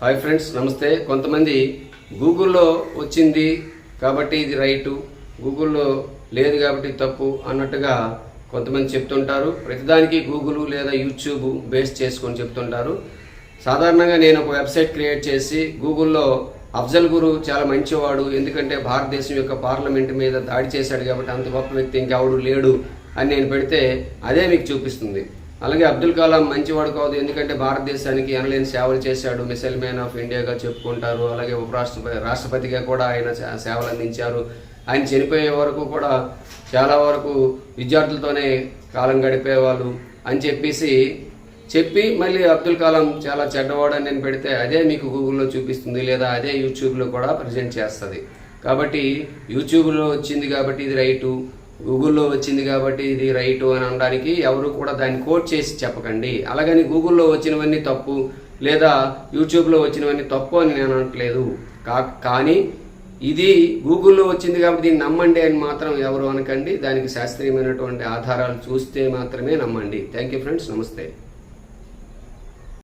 Hi friends నమస్తే. కొంతమంది గూగుల్లో వచ్చింది కాబట్టి ఇది రైటు గూగుల్లో లేదు కాబట్టి తప్పు అన్నట్టుగా కొంతమంది చెప్తుంటారు. ప్రతిదానికి గూగుల్ లేదా యూట్యూబ్ బేస్ చేసుకొని చెప్తుంటారు. సాధారణంగా నేను ఒక వెబ్సైట్ క్రియేట్ చేసి గూగుల్లో అఫ్జల్ గురు చాలా మంచివాడు ఎందుకంటే భారతదేశం యొక్క పార్లమెంట్ మీద దాడి చేశాడు కాబట్టి అంత గొప్ప వ్యక్తి ఇంకెవడు లేడు అని నేను పెడితే అదే మీకు చూపిస్తుంది. అలాగే అబ్దుల్ కలాం మంచివాడు కాదు ఎందుకంటే భారతదేశానికి ఎనలేని సేవలు చేశాడు. మిసైల్ మ్యాన్ ఆఫ్ ఇండియాగా చెప్పుకుంటారు. అలాగే ఉపరాష్ట్రపతి రాష్ట్రపతిగా కూడా ఆయన సేవలు అందించారు. ఆయన చనిపోయే వరకు కూడా చాలా వరకు విద్యార్థులతోనే కాలం గడిపేవాళ్ళు అని చెప్పేసి చెప్పి మళ్ళీ అబ్దుల్ కలాం చాలా చెడ్డవాడని నేను పెడితే అదే మీకు గూగుల్లో చూపిస్తుంది లేదా అదే యూట్యూబ్లో కూడా ప్రజెంట్ చేస్తుంది. కాబట్టి యూట్యూబ్లో వచ్చింది కాబట్టి ఇది రైటు. గూగుల్లో వచ్చింది కాబట్టి ఇది రైటు అని అనడానికి ఎవరు కూడా దాన్ని కోట్ చేసి చెప్పకండి. అలాగని గూగుల్లో వచ్చినవన్నీ తప్పు లేదా యూట్యూబ్లో వచ్చినవన్నీ తప్పు అని నేను అనట్లేదు. కా కానీ ఇది గూగుల్లో వచ్చింది కాబట్టి దీన్ని నమ్మండి అని మాత్రం ఎవరు అనకండి. దానికి శాస్త్రీయమైనటువంటి ఆధారాలు చూస్తే మాత్రమే నమ్మండి. Thank you friends. నమస్తే.